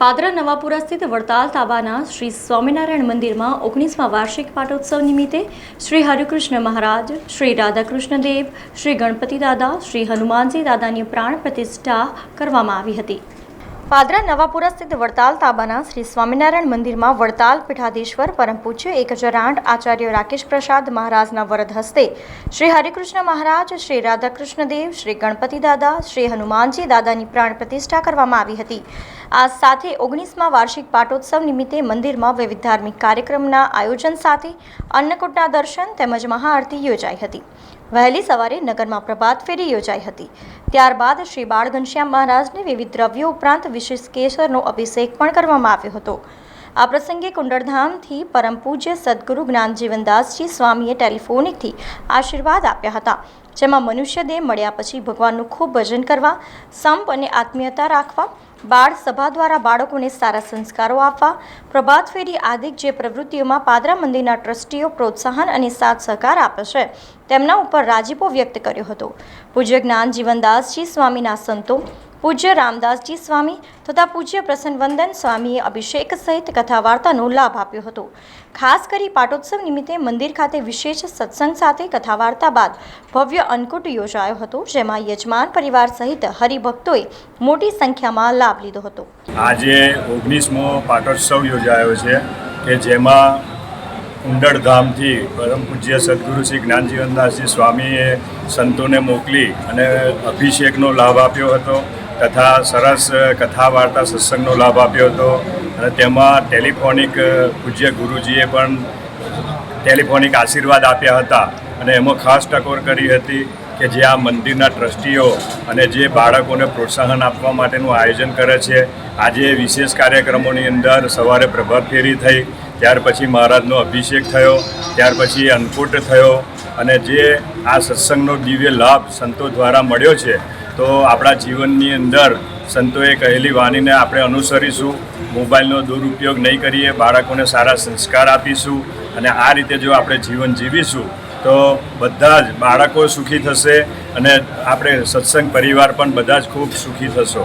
પાદરા નવાપુરા સ્થિત વડતાલ તાબાના શ્રી સ્વામિનારાયણ મંદિરમાં ઓગણીસમા વાર્ષિક પાટોત્સવ નિમિત્તે શ્રી હરિકૃષ્ણ મહારાજ, શ્રી રાધાકૃષ્ણ દેવ શ્રી ગણપતિ દાદા, શ્રી હનુમાનજી દાદાની પ્રાણ પ્રતિષ્ઠા કરવામાં આવી હતી. પાદરા નવાપુરા સ્થિત વડતાલ તાબાના શ્રી સ્વામિનારાયણ મંદિરમાં વડતાલ પીઠાધીશ્વર પરમ પૂજ્ય એક હજાર આઠ આચાર્ય રાકેશ પ્રસાદ મહારાજના વરદ હસ્તે શ્રી હરિકૃષ્ણ મહારાજ, શ્રી રાધાકૃષ્ણ દેવ શ્રી ગણપતિ દાદા, શ્રી હનુમાનજી દાદાની પ્રાણ પ્રતિષ્ઠા કરવામાં આવી હતી. આ સાથે ઓગણીસમા વાર્ષિક પાટોત્સવ નિમિત્તે મંદિરમાં વિવિધ ધાર્મિક કાર્યક્રમના આયોજન સાથે અન્નકૂટના દર્શન તેમજ મહાઆરતી યોજાઈ હતી. વહેલી સવારે નગરમાં પ્રભાત ફેરી યોજાઈ હતી. ત્યારબાદ શ્રી બાળ ઘનશ્યામ મહારાજને વિવિધ દ્રવ્યો ઉપરાંત વિશેષ કેસરનો અભિષેક પણ કરવામાં આવ્યો હતો. આ પ્રસંગે કુંડળધામથી પરમ પૂજ્ય સદગુરુ જ્ઞાનજીવનદાસજી સ્વામીએ ટેલિફોનિકથી આશીર્વાદ આપ્યા હતા, જેમાં મનુષ્ય દેહ મળ્યા પછી ભગવાનનું ખૂબ ભજન કરવા, સંપ અને આત્મીયતા રાખવા, બાળ સભા દ્વારા બાળકોને સારા સંસ્કારો આપવા, પ્રભાત ફેરી આદિક જે પ્રવૃત્તિઓમાં પાદરા મંદિરના ટ્રસ્ટીઓ પ્રોત્સાહન અને સાથ સહકાર આપે છે, તેમના ઉપર રાજીપો વ્યક્ત કર્યો હતો. પૂજ્ય જ્ઞાન જીવનદાસજી સ્વામીના સંતો પૂજ્ય રામદાસજી સ્વામી તથા પૂજ્ય પ્રસન્નવંદન સ્વામીએ અભિષેક સહિત કથા વાર્તાનો લાભ આપ્યો હતો. ખાસ કરી પાટોત્સવ નિમિત્તે મંદિર ખાતે વિશેષ સત્સંગ સાથે કથા વાર્તા બાદ ભવ્ય અન્નકૂટ યોજાયો હતો, જેમાં યજમાન પરિવાર સહિત હરિભક્તોએ મોટી સંખ્યામાં લાભ લીધો હતો. આજે ઓગણીસમો પાટોત્સવ યોજાયો છે કે જેમાં કુંડળધામથી પરમ પૂજ્ય સદગુરુ શ્રી જ્ઞાનજીવનદાસજી સ્વામીએ સંતોને મોકલી અને અભિષેકનો લાભ આપ્યો હતો. તથા સરસ કથા વાર્તા સત્સંગનો લાભ આપ્યો હતો. અને તેમાં ટેલિફોનિક પૂજ્ય ગુરુજીએ પણ ટેલિફોનિક આશીર્વાદ આપ્યા હતા. અને એમાં ખાસ ટકોર કરી હતી કે જે આ મંદિરના ટ્રસ્ટીઓ અને જે બાળકોને પ્રોત્સાહન આપવા માટેનું આયોજન કરે છે. આજે વિશેષ કાર્યક્રમોની અંદર સવારે પ્રભાત ફેરી થઈ, ત્યાર પછી મહારાજનો અભિષેક થયો, ત્યાર પછી અન્નકૂટ થયો. અને જે આ સત્સંગનો દિવ્ય લાભ સંતો દ્વારા મળ્યો છે, તો આપણા જીવનની અંદર સંતોએ કહેલી વાણીને આપણે અનુસરીશું. મોબાઈલનો દુરુપયોગ નહીં કરીએ, બાળકોને સારા સંસ્કાર આપીશું અને આ રીતે જો આપણે જીવન જીવીશું, તો બધા જ બાળકો સુખી થશે અને આપણે સત્સંગ પરિવાર પણ બધા જ ખૂબ સુખી થશો.